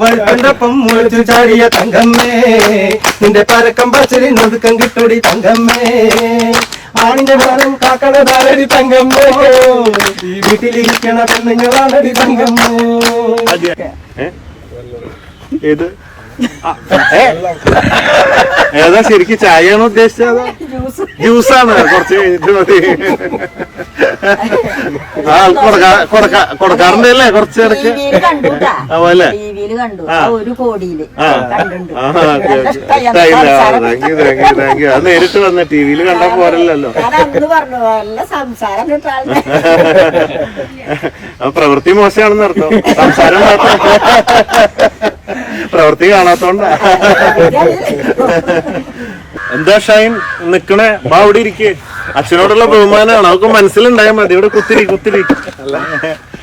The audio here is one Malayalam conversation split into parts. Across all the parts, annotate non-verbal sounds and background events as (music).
പഴുക്കണ്ടപ്പം മുളച്ചു ചാടിയ തങ്കമ്മേ. നിന്റെ പരക്കം പച്ചലിനൊതുക്കം കിട്ടൂടി തങ്കമ്മേ. ആണിന്റെ ഭാരം കാക്കട താരടി തങ്കമ്മേ. ഈ വീട്ടിലിരിക്കണ പെണ്ണുങ്ങളാണടി തങ്കമ്മേ. ഏത്? ഏതാ ശരിക്കും ചായയാണോ ഉദ്ദേശിച്ചത്? ജ്യൂസാണ്. കുറച്ച് കഴിഞ്ഞിട്ട് മതി. ആ കൊടുക്കാറുണ്ടല്ലേ കൊറച്ചിടക്ക് കൊടുക്കാറുണ്ട് അല്ലേ കുറച്ച് ഇടയ്ക്ക് ടിവിയിൽ കണ്ടുട്ടാ കണ്ടു. ഒരു കോടിയിൽ നേരിട്ട് വന്ന ടിവിയിൽ കണ്ടാ പോരല്ലോ ഞാൻ അന്ന് പറഞ്ഞു നല്ല സംസാരം പ്രവൃത്തി മോശമാണെന്ന് അർത്ഥം. സംസാരം മാത്രം. പ്രവൃത്തി കാണാത്തോണ്ടാ. എന്താ ഷൈൻ? നിക്കണേ? ബാ അവിടെ ഇരിക്കേ. അച്ഛനോടുള്ള ബഹുമാനമാണ് അവർക്ക് മനസ്സിലുണ്ടായാൽ മതി. ഇവിടെ കുത്തിരി കുത്തിരി.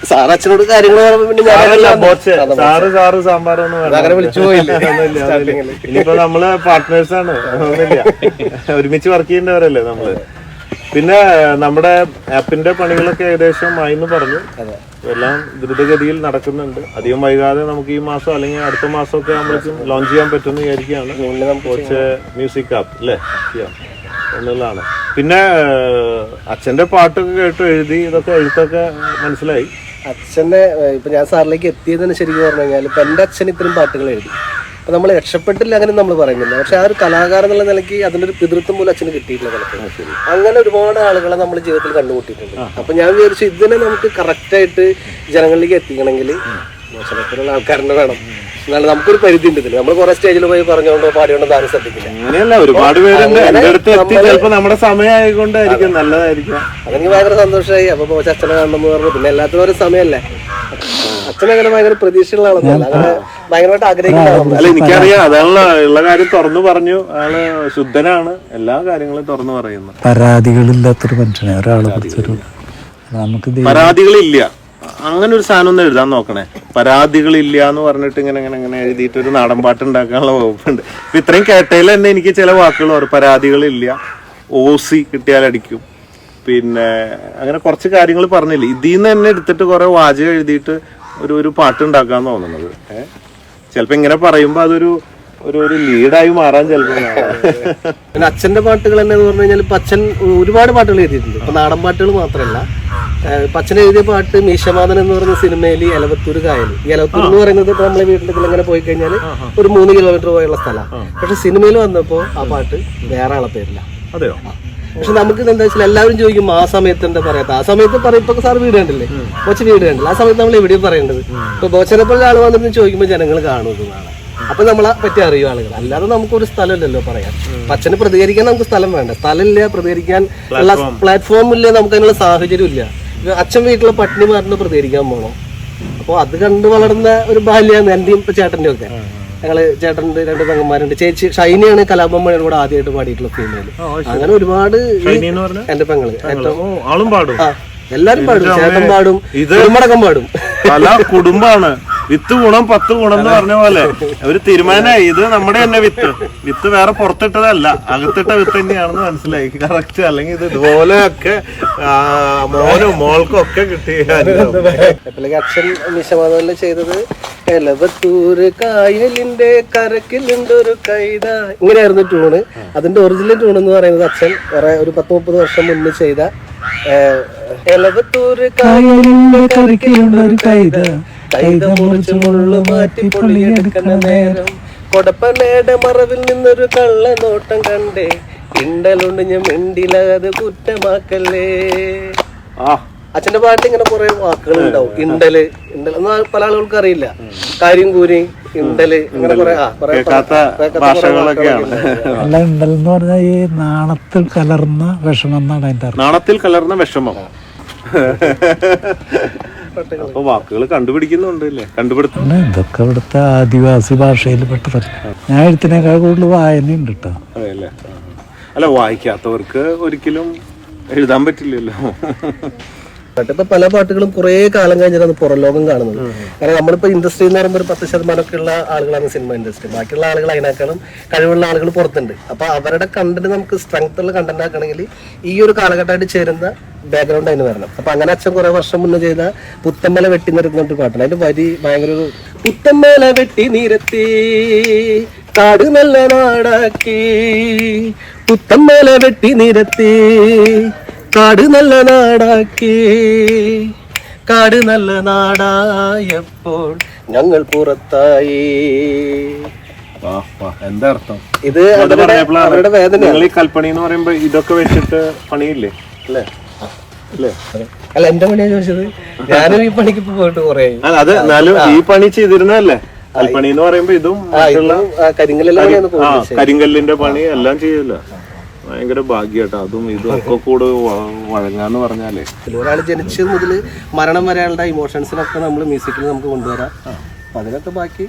സാർ അച്ഛനോട് കാര്യങ്ങൾ പറയുമ്പോ പിന്നെ സാറല്ല ബോച്ച് സാറ് സാറ് സാമ്പാറൊന്നും വേണ്ട. അങ്ങനെ വിളിച്ചു പോയില്ലേ? ഒന്നുമില്ല, ഒന്നുമില്ല. ഇനിയിപ്പോ നമ്മൾ പാർട്ട്നേഴ്സ് ആണ്. ഒന്നുമില്ല ഒരുമിച്ച് വർക്ക് ചെയ്യേണ്ടവരല്ലേ നമ്മൾ. പിന്നെ നമ്മുടെ ആപ്പിന്റെ പണികളൊക്കെ ഏകദേശം ആയിന്ന് പറഞ്ഞു. എല്ലാം ദ്രുതഗതിയിൽ നടക്കുന്നുണ്ട്. അധികം വൈകാതെ നമുക്ക് ഈ മാസം അല്ലെങ്കിൽ അടുത്ത മാസം ഒക്കെ ആകുമ്പോഴേക്കും ലോഞ്ച് ചെയ്യാൻ പറ്റുമെന്ന് വിചാരിക്കുകയാണ്. കോച്ച് മ്യൂസിക് ആപ്പ് അല്ലേ ചെയ്യാം. എന്നുള്ളതാണ്. പിന്നെ ഏഹ്, അച്ഛന്റെ പാട്ടൊക്കെ കേട്ട് എഴുതി ഇതൊക്കെ എഴുത്തൊക്കെ മനസ്സിലായി. അച്ഛന്റെ ഇപ്പം ഞാൻ സാറിലേക്ക് എത്തിയതെന്ന് ശരിക്കും പറഞ്ഞു കഴിഞ്ഞാൽ ഇപ്പം എന്റെ അച്ഛൻ ഇത്രയും പാട്ടുകൾ എഴുതി. അപ്പം നമ്മൾ രക്ഷപ്പെട്ടില്ല അങ്ങനെ നമ്മൾ പറയുന്നില്ല. പക്ഷെ ആ ഒരു കലാകാരൻ എന്നുള്ള നിലയ്ക്ക് അതിനൊരു ഒരു പിതൃത്വം പോലും അച്ഛന് കിട്ടിയിട്ടില്ല പലപ്പോഴും അങ്ങനെ ഒരുപാട് ആളുകളെ നമ്മൾ ജീവിതത്തിൽ കണ്ടുമുട്ടിയിട്ടുണ്ട്. അപ്പം ഞാൻ വിചാരിച്ചു ഇതിനെ നമുക്ക് കറക്റ്റായിട്ട് ജനങ്ങളിലേക്ക് എത്തിക്കണമെങ്കിൽ മോശത്തിലുള്ള ആൾക്കാരനെ വേണം. എന്നാലും നമുക്കൊരു പരിധി ഉണ്ട് നമ്മൾ കുറെ സ്റ്റേജിൽ പോയി പറഞ്ഞുകൊണ്ടോ പാടിയോണ്ടോ ആരും ശ്രദ്ധിക്കില്ല. അങ്ങനെയല്ല ഒരുപാട് പേരുണ്ട്. എന്റെ അടുത്ത് എത്തി ചിലപ്പോ നമ്മുടെ സമയമായിക്കൊണ്ടായിരിക്കും നല്ലതായിരിക്കും. അതെനിക്ക് ഭയങ്കര സന്തോഷമായി. അപ്പൊ അച്ഛനെ കാണണമെന്ന് പറഞ്ഞു പിന്നെ എല്ലാത്തിനും ഒരു സമയമല്ലേ? അച്ഛനങ്ങനെ ഭയങ്കര പ്രതീക്ഷയുള്ള ആളൊന്നുമല്ല അങ്ങനെ ഭയങ്കരമായിട്ട് ആഗ്രഹിക്കുന്ന ആളൊന്നും അല്ല എനിക്കറിയാം. അതാണ് ഉള്ള കാര്യം തുറന്നു പറഞ്ഞു. ആൾ ശുദ്ധനാണ്. എല്ലാ കാര്യങ്ങളും തുറന്നു പറയുന്നു. പരാതികളില്ലാത്തൊരു മനുഷ്യനെ ഒരാളെ കുറിച്ചൊരു നമുക്ക് പരാതികളില്ല. അങ്ങനെ ഒരു സാധനം ഒന്ന് എഴുതാൻ നോക്കണേ. പരാതികളില്ല എന്ന് പറഞ്ഞിട്ട് ഇങ്ങനെ ഇങ്ങനെ ഇങ്ങനെ എഴുതിയിട്ട് ഒരു നാടൻ പാട്ട് ഉണ്ടാക്കാനുള്ള വകുപ്പുണ്ട്. ഇപ്പൊ ഇത്രയും കേട്ടതിൽ തന്നെ എനിക്ക് ചില വാക്കുകൾ പറയും. പരാതികളില്ല. ഓസി കിട്ടിയാൽ അടിക്കും. പിന്നെ അങ്ങനെ കുറച്ച് കാര്യങ്ങൾ പറഞ്ഞില്ലേ. ഇതിൽ നിന്ന് തന്നെ എടുത്തിട്ട് കുറെ വാചകം എഴുതിയിട്ട് ഒരു ഒരു പാട്ട് ഉണ്ടാക്കാൻ തോന്നുന്നത്. ഏഹ് ചിലപ്പോ ഇങ്ങനെ പറയുമ്പോ അതൊരു ഒരു ഒരു ലീഡായി മാറാൻ ചിലപ്പോ അച്ഛന്റെ പാട്ടുകൾ തന്നെ എന്ന് പറഞ്ഞു കഴിഞ്ഞാൽ ഇപ്പൊ അച്ഛൻ ഒരുപാട് പാട്ടുകൾ എഴുതിയിട്ടുണ്ട്. ഇപ്പൊ നാടൻ പാട്ടുകൾ മാത്രമല്ല അച്ഛൻ എഴുതിയ പാട്ട് മീശമാതൻ എന്ന് പറയുന്ന സിനിമയിൽ എലവത്തൂർ കായൽ ഈ എലവത്തൂർ എന്ന് പറയുന്നത് ഇപ്പൊ നമ്മളെ വീട്ടിൽ ഇങ്ങനെ പോയി കഴിഞ്ഞാൽ ഒരു മൂന്ന് കിലോമീറ്റർ പോയുള്ള സ്ഥലമാണ് പക്ഷെ സിനിമയിൽ വന്നപ്പോ ആ പാട്ട് വേറെ ആളെ പേരില്ല അതെയോ? പക്ഷെ നമുക്ക് എന്താ വെച്ചാൽ എല്ലാവരും ചോദിക്കും ആ സമയത്ത് എന്താ പറയാത്ത? ആ സമയത്ത് പറയുമ്പോ സാർ വീട് കണ്ടില്ലേ? കൊച്ചു വീട് കണ്ടില്ല? ആ സമയത്ത് നമ്മൾ എവിടെയും പറയേണ്ടത്? ഇപ്പൊ ബോച്ചനെ ആൾ ആൾ വന്നിട്ട് ചോദിക്കുമ്പോൾ ജനങ്ങൾ കാണുന്നതാണ് അപ്പൊ നമ്മളെ പറ്റി അറിയും ആളുകൾ. അല്ലാതെ നമുക്കൊരു സ്ഥലമില്ലല്ലോ പറയാൻ. പച്ചന് പ്രതികരിക്കാൻ നമുക്ക് സ്ഥലം വേണ്ട. സ്ഥലമില്ല പ്രതികരിക്കാൻ ഉള്ള പ്ലാറ്റ്ഫോം ഇല്ല നമുക്ക് അതിനുള്ള സാഹചര്യം ഇല്ല. അച്ഛൻ വീട്ടിലെ പട്ടിണി മാറിന് പ്രതികരിക്കാൻ പോകണം അപ്പോൾ അത് കണ്ട് വളർന്ന ഒരു ബാല്യാണ് എന്റെയും ഇപ്പൊ ചേട്ടന്റെ ഒക്കെ. ഞങ്ങൾ ചേട്ടന്റെ രണ്ട് പെങ്ങന്മാരുണ്ട്. ചേച്ചി ഷൈനിയാണ് കലാപമ്മയുടെ കൂടെ ആദ്യമായിട്ട് പാടിയിട്ടുള്ള ഫീമെയിൽ അങ്ങനെ ഒരുപാട് എന്റെ പെങ്ങൾ. ഏറ്റവും എല്ലാരും പാടും. ചേട്ടൻ പാടും. കുടുംബടക്കം പാടും. കുടുംബാണ് വിത്ത് ഗുണം പത്ത് ഗുണം എന്ന് പറഞ്ഞ പോലെ. ഒരു തീരുമാനമായി. ഇത് നമ്മുടെ തന്നെ വിത്ത്. വിത്ത് വേറെ പുറത്തിട്ടതല്ല. അകത്തിട്ട വിത്ത് തന്നെയാണെന്ന് മനസ്സിലായി. കറക്റ്റ് അല്ലെങ്കിൽ ഇത് ഇതുപോലെ ഒക്കെ മോനും മോൾക്കും ഒക്കെ അപ്പോഴേക്ക് അച്ഛൻ ചെയ്തത്? കായലിന്റെ കരക്കിലുണ്ടൊരു കൈത. ഇങ്ങനെയായിരുന്നു ട്യൂണ് അതിന്റെ ഒറിജിനൽ ട്യൂൺ എന്ന് പറയുന്നത് അച്ഛൻ ഒരു പത്ത് മുപ്പത് വർഷം മുന്നേ ചെയ്ത എലവത്തൂര് കായലിന്റെ കരക്കിലുണ്ടൊരു കൈത. കൈത മുറിച്ച് മുള്ളു മാറ്റി പൊള്ളിയെടുക്കുന്ന നേരം കൊടപ്പനയുടെ മറവിൽ നിന്നൊരു കള്ള നോട്ടം കണ്ടേ. ഇണ്ടലുണ്ട് ഞാൻ മിണ്ടിലത് കുറ്റമാക്കല്ലേ. ആ. അച്ഛന്റെ പാട്ട് ഇങ്ങനെ കുറെ വാക്കുകൾ ഉണ്ടാവും ഇണ്ടൽ ഇണ്ടൽ ഒന്നും പല ആളുകൾക്ക് അറിയില്ല. കാര്യം കൂരി ഇണ്ടൽ ഇങ്ങനെ കുറെ ആ ഇണ്ടൽ എന്ന്. അല്ല പറഞ്ഞാൽ ഈ നാണത്തിൽ കലർന്ന വിഷമം എന്നാണ് അതിന്റെ നാണത്തിൽ കലർന്ന വിഷമം. (laughs) അപ്പൊ വാക്കുകൾ കണ്ടുപിടിക്കുന്നുണ്ട് അല്ലേ? കണ്ടുപിടുത്തം. ഇതൊക്കെ ഇവിടുത്തെ ആദിവാസി ഭാഷയിൽ പെട്ടതല്ല. ഞാൻ എഴുത്തിനേക്കാൾ കൂടുതൽ വായനയുണ്ട് കേട്ടോ അതെയല്ലേ. അല്ല വായിക്കാത്തവർക്ക് ഒരിക്കലും എഴുതാൻ പറ്റില്ലല്ലോ. പാട്ട് ഇപ്പൊ പല പാട്ടുകളും കുറെ കാലം കഴിഞ്ഞിട്ടാണ് പുറം ലോകം കാണുന്നത് കാരണം നമ്മളിപ്പോ ഇൻഡസ്ട്രി എന്ന് പറയുമ്പോൾ ഒരു പത്ത് ശതമാനമൊക്കെ ഉള്ള ആളുകളാണ് സിനിമ ഇൻഡസ്ട്രി ബാക്കിയുള്ള ആളുകൾ അതിനേക്കാളും കഴിവുള്ള ആളുകൾ പുറത്തുണ്ട്. അപ്പൊ അവരുടെ കണ്ടന്റ് നമുക്ക് സ്ട്രെങ്ത് ഉള്ള കണ്ടന്റ് ആക്കണമെങ്കിൽ ഈ ഒരു കാലഘട്ടമായിട്ട് ചേരുന്ന ബാക്ക്ഗ്രൗണ്ട് അതിന് വരണം. അപ്പൊ അങ്ങനെ അച്ഛൻ കുറെ വർഷം മുന്നേ ചെയ്ത പുത്തമ്മല വെട്ടി നിരത്തുന്ന ഒരു പാട്ടാണ് അതിന്റെ വരി ഭയങ്കര ഒരു പുത്തമ്മല വെട്ടി നിരത്തി കാട് നല്ല നാടാക്കി. പുത്തമ്മല വെട്ടി നിരത്തി കാട് നല്ല നാടാക്കി. കാട് നല്ല നാടായപ്പോൾ ഞങ്ങൾ പുറത്തായി. എന്താ അർത്ഥം? ഇത് അവരുടെ വേദന ഈ കൽപ്പണി എന്ന് പറയുമ്പോ ഇതൊക്കെ വെച്ചിട്ട് പണിയില്ലേ? അല്ലേ? അല്ലേ? എന്റെ പണിയാ ചോദിച്ചത്. ഞാനും ഈ പണിക്ക് പോയിട്ട് കുറെ അത് എന്നാലും ഈ പണി ചെയ്തിരുന്നല്ലേ കൽപ്പണി എന്ന് പറയുമ്പോ ഇതും കരിങ്കല്ലിന്റെ പണി എല്ലാം ചെയ്യല്ല. ഭയങ്കര ഭാഗ്യട്ടോ. അതും ഇതും ഒക്കെ കൂടെ വഴങ്ങാന്ന് പറഞ്ഞാലേ. ഒരാൾ ജനിച്ചത് മുതൽ മരണം വരെയുള്ള ഇമോഷൻസിനൊക്കെ നമ്മൾ മ്യൂസിക്കിൽ നമുക്ക് കൊണ്ടുവരാം. അതിനൊക്കെ ബാക്കി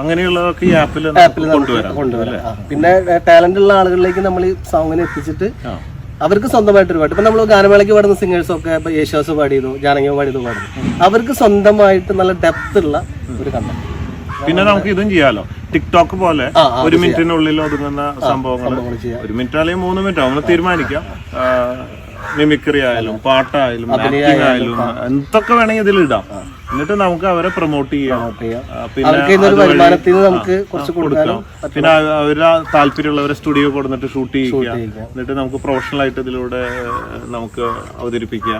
അങ്ങനെയുള്ളതൊക്കെ ഈ ആപ്പിൽ കൊണ്ടുവരാം. കൊണ്ടുവരാം. പിന്നെ ടാലന്റ് ഉള്ള ആളുകളിലേക്ക് നമ്മൾ ഈ സോങ്ങിനെ എത്തിച്ചിട്ട് അവർക്ക് സ്വന്തമായിട്ട് ഒരു പാട്ട്. ഇപ്പൊ നമ്മൾ ഗാനമേളയ്ക്ക് പാടുന്ന സിംഗേഴ്സ് ഒക്കെ യേശുദാസ് പാടിയതോ ജാനകിയോ പാടിയതോ പാടുന്നു അവർക്ക് സ്വന്തമായിട്ട് നല്ല ഡെപ്ത് ഉള്ള ഒരു കണ്ടന്റ്. പിന്നെ നമുക്ക് ഇതും ചെയ്യാലോ. ടിക്ടോക്ക് പോലെ ഒരു മിനിറ്റിനുള്ളിൽ ഒതുങ്ങുന്ന സംഭവങ്ങൾ ഒരു മിനിറ്റ് അല്ലെങ്കിൽ മൂന്ന് മിനിറ്റ് നമ്മൾ തീരുമാനിക്കാം. മിമിക്രി ആയാലും പാട്ടായാലും ആക്ടിംഗ് ആയാലും എന്തൊക്കെ വേണമെങ്കിൽ ഇതിൽ ഇടാം. എന്നിട്ട് നമുക്ക് അവരെ പ്രൊമോട്ട് ചെയ്യാം. പിന്നെ നമുക്ക് കൊടുക്കാം. പിന്നെ അവരെ താല്പര്യമുള്ളവരെ സ്റ്റുഡിയോ കൊടുത്തിട്ട് ഷൂട്ട് ചെയ്യുക. എന്നിട്ട് നമുക്ക് പ്രൊഫഷണൽ ആയിട്ട് ഇതിലൂടെ നമുക്ക് അവതരിപ്പിക്കുക.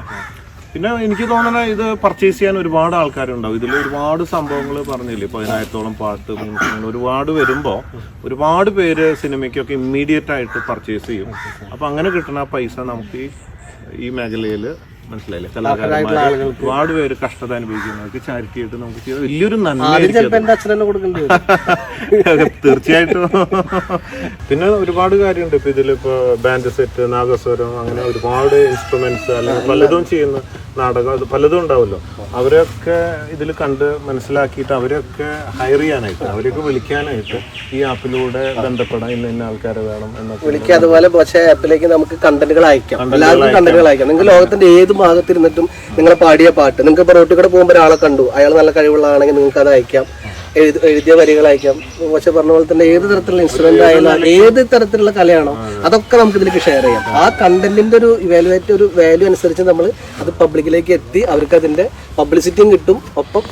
പിന്നെ എനിക്ക് തോന്നുന്നത് ഇത് പർച്ചേസ് ചെയ്യാൻ ഒരുപാട് ആൾക്കാരുണ്ടാവും. ഇതിൽ ഒരുപാട് സംഭവങ്ങൾ പറഞ്ഞില്ലേ? പതിനായിരത്തോളം പാട്ട് means ഒരുപാട് വരുമ്പോൾ ഒരുപാട് പേര് സിനിമയ്ക്കൊക്കെ ഇമ്മീഡിയറ്റ് ആയിട്ട് പർച്ചേസ് ചെയ്യും. അപ്പൊ അങ്ങനെ കിട്ടുന്ന പൈസ നമുക്ക് ഈ മേഖലയിൽ മനസ്സിലായില്ലേ? കലാകാരന്മാർ ഒരുപാട് പേര് കഷ്ടത അനുഭവിക്കുന്നവർക്ക് ചാരിറ്റി ആയിട്ട് നമുക്ക് ചെയ്ത വലിയൊരു നന്മ (laughs) തീർച്ചയായിട്ടും. (laughs) പിന്നെ ഒരുപാട് കാര്യമുണ്ട്. ഇപ്പൊ ഇതിലിപ്പോ ബാൻഡ് സെറ്റ് നാഗസ്വരം അങ്ങനെ ഒരുപാട് ഇൻസ്ട്രുമെന്റ്സ് അല്ലെങ്കിൽ പലതും ചെയ്യുന്ന നാടകം അത് പലതും ഉണ്ടാവുമല്ലോ. അവരൊക്കെ ഇതിൽ കണ്ട് മനസ്സിലാക്കിയിട്ട് അവരെയൊക്കെ ഹയർ ചെയ്യാനായിട്ട് അവരെയൊക്കെ വിളിക്കാനായിട്ട് ഈ ആപ്പിലൂടെ ബന്ധപ്പെടാൻ ഇന്ന ഇന്ന ആൾക്കാരെ വേണം എന്നൊക്കെ വിളിക്കുക അതുപോലെ പക്ഷേ ആപ്പിലേക്ക് നമുക്ക് കണ്ടന്റുകൾ അയക്കാം. എല്ലാവർക്കും കണ്ടന്റുകൾ അയക്കാം. നിങ്ങൾ ലോകത്തിന്റെ ഏത് ഭാഗത്തിരുന്നിട്ടും നിങ്ങളെ പാടിയ പാട്ട് നിങ്ങൾക്ക് ഇപ്പോൾ റോട്ടിൽ കൂടെ പോകുമ്പോൾ ഒരാളെ കണ്ടു അയാൾ നല്ല കഴിവുള്ളതാണെങ്കിൽ നിങ്ങൾക്ക് അത് അയക്കാം. എഴുതി എഴുതിയ വരികളായിരിക്കാം പക്ഷെ പറഞ്ഞ പോലെ തന്നെ ഏത് തരത്തിലുള്ള ഇൻസ്ട്രുമെന്റ് ആയാലും ഏത് തരത്തിലുള്ള കലയാണോ അതൊക്കെ നമുക്ക് ഇതിലേക്ക് ഷെയർ ചെയ്യാം. ആ കണ്ടന്റിന്റെ ഒരു ഇവാലുവേറ്റ് ഒരു വാല്യൂ അനുസരിച്ച് നമ്മൾ അത് പബ്ലിക്കിലേക്ക് എത്തി അവർക്ക് അതിന്റെ പബ്ലിസിറ്റിയും കിട്ടും. ഒപ്പം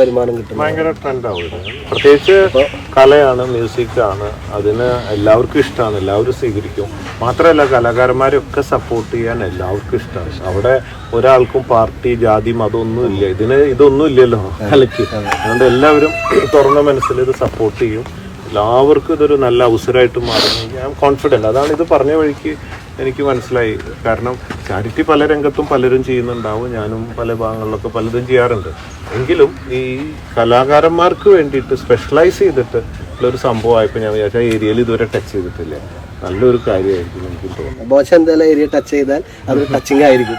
വരുമാനം കിട്ടും ഭയങ്കര ട്രെൻഡാവും പ്രത്യേകിച്ച് കലയാണ് മ്യൂസിക് ആണ് അതിന് എല്ലാവർക്കും ഇഷ്ടമാണ് എല്ലാവരും സ്വീകരിക്കും. മാത്രമല്ല കലാകാരന്മാരെയൊക്കെ സപ്പോർട്ട് ചെയ്യാൻ എല്ലാവർക്കും ഇഷ്ടമാണ് അവിടെ ഒരാൾക്കും പാർട്ടി ജാതി മതം ഒന്നും ഇല്ല. ഇതിന് ഇതൊന്നും ഇല്ലല്ലോ കലയ്ക്ക്. അതുകൊണ്ട് എല്ലാവരും തുറന്ന മനസ്സിൽ ഇത് സപ്പോർട്ട് ചെയ്യും. എല്ലാവർക്കും ഇതൊരു നല്ല അവസരമായിട്ട് മാറുന്നു. ഞാൻ കോൺഫിഡന്റ് അതാണ് ഇത് പറഞ്ഞ വഴിക്ക് എനിക്ക് മനസ്സിലായി. കാരണം ചാരിറ്റി പല രംഗത്തും പലരും ചെയ്യുന്നുണ്ടാവും. ഞാനും പല ഭാഗങ്ങളിലൊക്കെ പലതും ചെയ്യാറുണ്ട്. എങ്കിലും ഈ കലാകാരന്മാർക്ക് വേണ്ടിയിട്ട് സ്പെഷ്യലൈസ് ചെയ്തിട്ട് ഉള്ളൊരു സംഭവമായപ്പോൾ ഞാൻ വിചാരിച്ച ഏരിയയിൽ ഇതുവരെ ടച്ച് ചെയ്തിട്ടില്ല. നല്ലൊരു കാര്യമായിരിക്കും എനിക്ക് തോന്നുന്നു ബോച്ച എന്തായാലും ഏരിയ ടച്ച് ചെയ്താൽ അത് ടച്ചിങ് ആയിരിക്കും.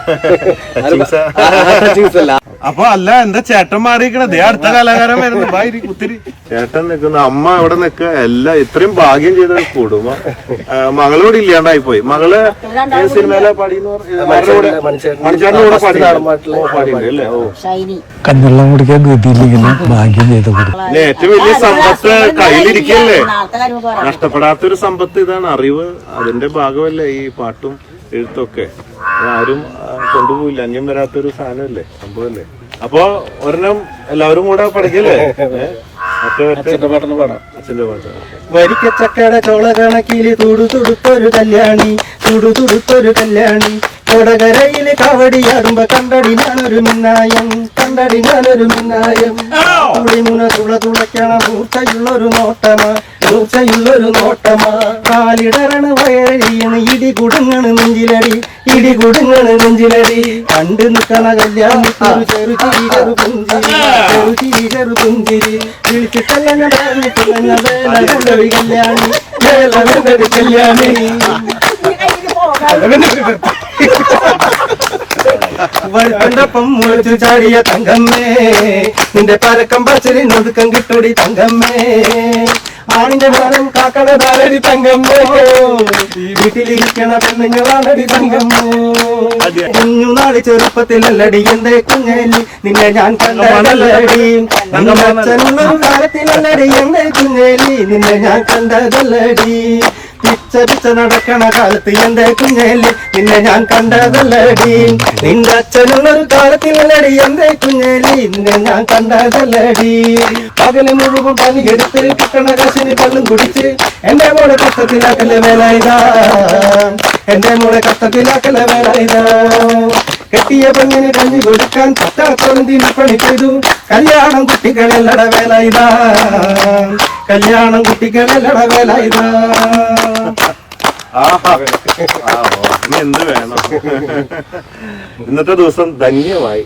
(laughs) അപ്പൊ അല്ല എന്താ ചേട്ടൻ മാറിയിരിക്കണത് അടുത്ത കലാകാരൻ വരുന്നു കുത്തിരി ചേട്ടൻ നിൽക്കുന്ന അമ്മ അവിടെ നിൽക്കുക എല്ലാം ഇത്രയും ഭാഗ്യം ചെയ്ത ഒരു കുടുംബം ആ, മകളോട് ഇല്ലാണ്ടായി പോയി മകൾ സിനിമയിലെ കഞ്ഞെള്ളം കുടിക്കാൻ ഗതിയില്ലെങ്കിലും ഭാഗ്യം ചെയ്ത ഏറ്റവും വലിയ സമ്പത്ത് കയ്യിലിരിക്കല്ലേ നഷ്ടപ്പെടാത്ത ഒരു നഷ്ടപ്പെടാത്തൊരു സമ്പത്ത് ഇതാണ് അറിവ് അതിന്റെ ഭാഗമല്ലേ ഈ പാട്ടും എഴുത്തൊക്കെ ആരും കൊണ്ടുപോയില്ല അന്യം വരാത്തൊരു സാധനമല്ലേ സംഭവമല്ലേ അപ്പൊ ഒരെണ്ണം എല്ലാവരും കൂടെ പഠിക്കല്ലേ? (laughs) വരിക്കച്ചക്കട ചോള കണക്കിൽ തുടു തുടുത്തൊരു കല്യാണി തുടു തുടുത്തൊരു കല്യാണി. കൊടകരയിൽ കാവടിയാടുമ്പോ കണ്ടടി ഞാനൊരു മിന്നായം കണ്ടടി ഞാനൊരു മിന്നായം. തുളിമുന തുള തുളയ്ക്കണ മൂർച്ചയുള്ളൊരു നോട്ടമാ മൂർച്ചയുള്ളൊരു നോട്ടമാ. കാലിടറണ വയറിയണ് ഇടി കുടുങ്ങണ് നെഞ്ചിലടി ഇടി കുടുങ്ങണ് നെഞ്ചിലടി. കണ്ടു നിൽക്കണ കല്യാണി വഴുക്കണ്ടപ്പം മുളച്ചു ചാടിയ തങ്കമ്മേ. നിന്റെ പരക്കം പച്ചരി നൊതുക്കം കിട്ടൂടി തങ്കമ്മേ. ആണിന്റെ മാനം കാക്കണതാരടി തങ്കമ്മോ ഈ വീട്ടിലിരിക്കണ പെണ്ണുങ്ങളാണടി തങ്കമ്മോ കുഞ്ഞുനാളി ചെറുപ്പത്തിലല്ലടി എന്റെ കുഞ്ഞേലി. നിന്നെ ഞാൻ കണ്ടതല്ലടി. അച്ഛനുള്ള കാലത്തിലല്ലടി എന്റെ കുഞ്ഞേലി. നിന്നെ ഞാൻ കണ്ടതല്ലടി. പിച്ച പിച്ച നടക്കണ കാലത്ത് എന്റെ കുഞ്ഞേലി നിന്നെ ഞാൻ കണ്ടതല്ലടി. നിന്റെ അച്ഛനുള്ളൊരു കാലത്തിലല്ലടി എന്റെ കുഞ്ഞേലി നിന്നെ ഞാൻ കണ്ടതല്ലടി. പകൽ മുഴുവൻ പണിയെടുത്ത് കിട്ടണ കശിന് കള്ളും കുടിച്ച് എന്റെ മോളെ കഷ്ടത്തിലാക്കല വേല ഇതാ എന്റെ മോളെ കഷ്ടത്തിലാക്കല വേല ഇതാ കെട്ടിയ പെണ്ണിന് കഞ്ഞി കൊടുക്കാൻ പറ്റാത്തോളം പണി ചെയ്തു. കല്യാണം കുട്ടികളെല്ലട വേല ഇതാ കല്യാണം കുട്ടികളെല്ലട വേല ഇതാ എന്ത് വേണം? ഇന്നത്തെ ദിവസം ധന്യമായി.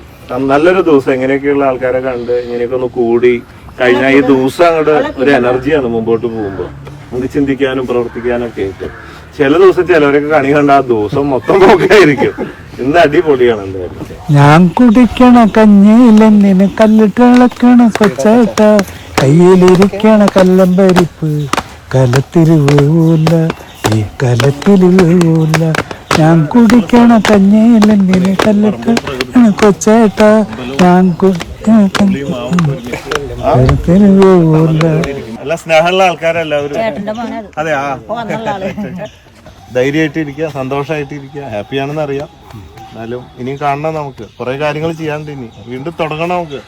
നല്ലൊരു ദിവസം. എങ്ങനെയൊക്കെയുള്ള ആൾക്കാരെ കണ്ട് ഇങ്ങനെയൊക്കെ ഒന്ന് കൂടി കഴിഞ്ഞ ഈ ദിവസം അങ്ങോട്ട് ഒരു എനർജിയാണ് മുമ്പോട്ട് പോകുമ്പോൾ നമുക്ക് ചിന്തിക്കാനും പ്രവർത്തിക്കാനും ഒക്കെ ആയിട്ട്. ചില ദിവസം ചിലവരൊക്കെ കണി കണ്ട ആ ദിവസം മൊത്തം പോക്കായിരിക്കും ഇന്ന് അടിപൊളിയാണ് എന്തായാലും. ഞാൻ കുടിക്കണ കഞ്ഞിയിലെന്നിന് കല്ലിട്ട് ഇളക്കണ കൊച്ചേട്ട കയ്യിലിരിക്കണ കല്ലം പരിപ്പ് വീഴൂല ഈ കലത്തിൽ വീഴൂല ഞാൻ കുടിക്കണ കഞ്ഞിയിലെന്നിന് കല്ലിട്ട് കൊച്ചേട്ട ഞാൻ കുടിക്കണ കലത്തിൽ വീഴൂല നല്ല സ്നേഹമുള്ള ആൾക്കാരല്ല അതെ. ആ. ധൈര്യമായിട്ട് ഇരിക്കുക സന്തോഷമായിട്ട് ഇരിക്കുക ഹാപ്പിയാണെന്ന് അറിയാം. എന്നാലും ഇനിയും കാണണം നമുക്ക്. കുറെ കാര്യങ്ങൾ ചെയ്യാണ്ട് ഇനി. വീണ്ടും തുടങ്ങണം നമുക്ക്?